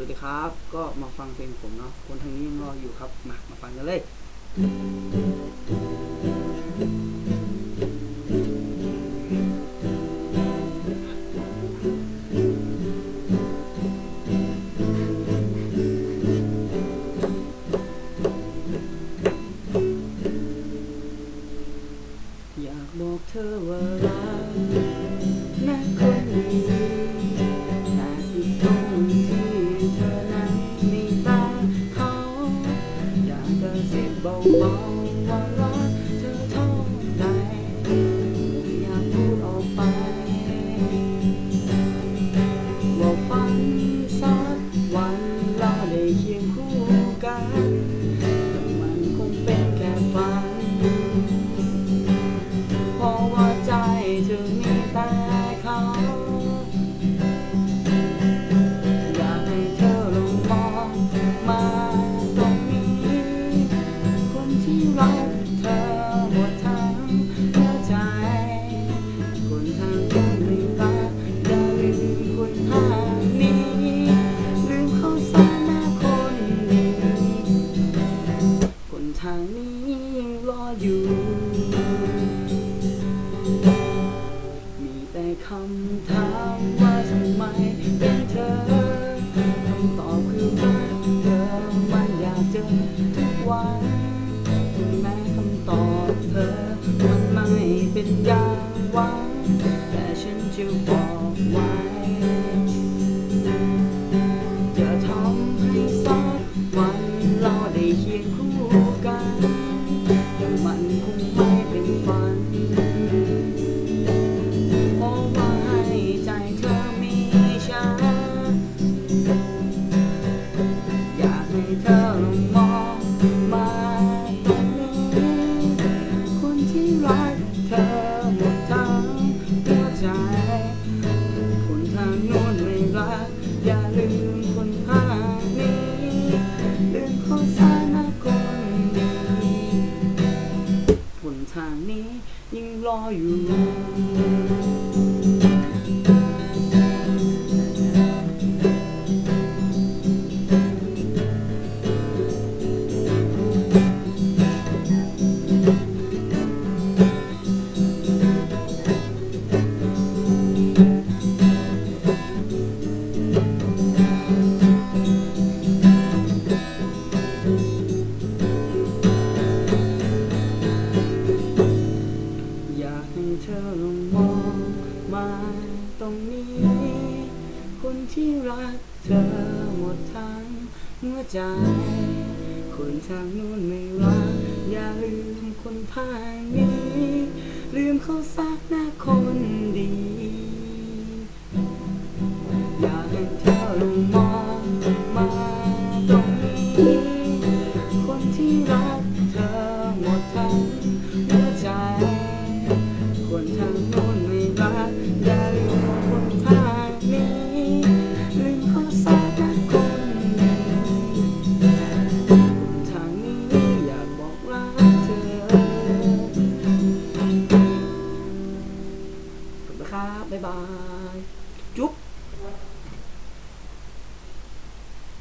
วัสดีครับ ก็มาฟังเพลงผมเนาะคนทางนี้ยังรออยู่ครับ มา มาฟังกันเลยอย เบาๆว่ารักเธอเท่าใดไม่อยากพูดออกไป ว่าฝันสักวันเราได้เคียงคู่กันแต่มันคงเป็นแค่ฝัน เพราะว่าใจเธอมีแต่เขา คำถามว่าทำไมเป็นเธอคำตอบคือรักเธอมันอยากเจอทุกวันถึงแม้คำตอบเธอ มันไม่เป็นอย่างหวังแต่ฉันจะบอก อย่าลืมคนทางนี้ ลืมข้อสานะคนดีคนทางนี้ยังรออยู่ รงนี้ คนที่รักเธอหมดทั้งหัวใจ คนทางนู้นไม่รัก อย่าลืมคนทางนี้ ลืมเขาสักนะคนดี ครับ บ๊ายบาย จุ๊บ